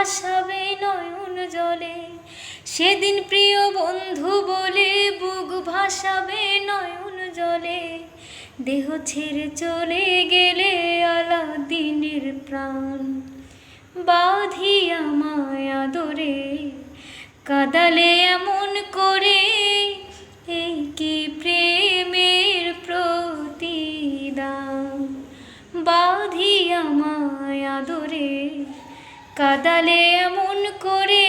ভাসাবে নয়ন জলে। সেদিন প্রিয় বন্ধু বলে বুক ভাসাবে নয়ন জলে। দেহ ছেড়ে চলে গেলে আলাদিনের প্রাণ। বাঁধিয়া মায়া দরে কাদালে এমন করে কাদালে এমন করে